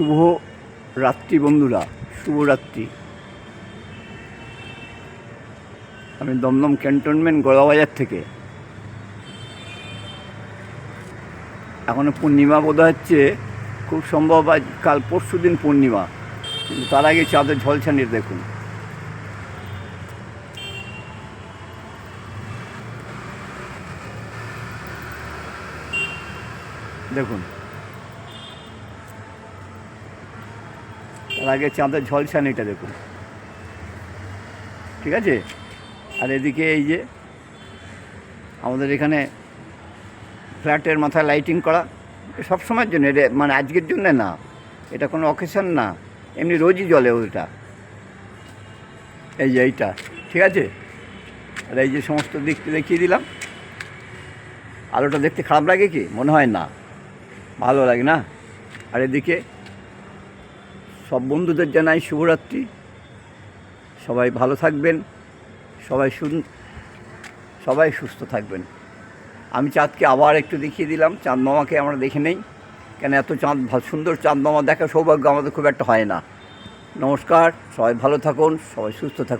শুভ রাত্রি, বন্ধুরা। শুভরাত্রি আমি দমদম ক্যান্টনমেন্ট গোলাবাজার থেকে। এখনও পূর্ণিমা বোধ হচ্ছে। খুব সম্ভব আজ, কাল পরশু দিন পূর্ণিমা। কিন্তু তার আগে চাঁদের ঝলছানির দেখুন। দেখুন। তার আগে চাঁদের ঝলসানিটা দেখুন। ঠিক আছে? আর এদিকে এই যে আমাদের এখানে ফ্ল্যাটের মাথায় লাইটিং করা সব সময়ের জন্য এটা মানে আজকের জন্য না, এটা কোনো অকেশন না, এমনি রোজই জলে ওইটা এই যে এইটা, ঠিক আছে? আর এই যে সমস্ত দিকটা দেখিয়ে দিলাম। আলোটা দেখতে খারাপ লাগে কি? মনে হয় না। ভালো লাগে না? আর এদিকে সব বন্ধুদের জানাই শুভরাত্রি। সবাই ভালো থাকবেন, সবাই সুন, সবাই সুস্থ থাকবেন। আমি চাঁদকে আবার একটু দেখিয়ে দিলাম, চাঁদ মামাকে আমরা দেখে নেই। কেন এত চাঁদ সুন্দর চাঁদ মামা দেখা সৌভাগ্য আমাদের খুব একটা হয় না। নমস্কার, সবাই ভালো থাকুন, সবাই সুস্থ থাকুন।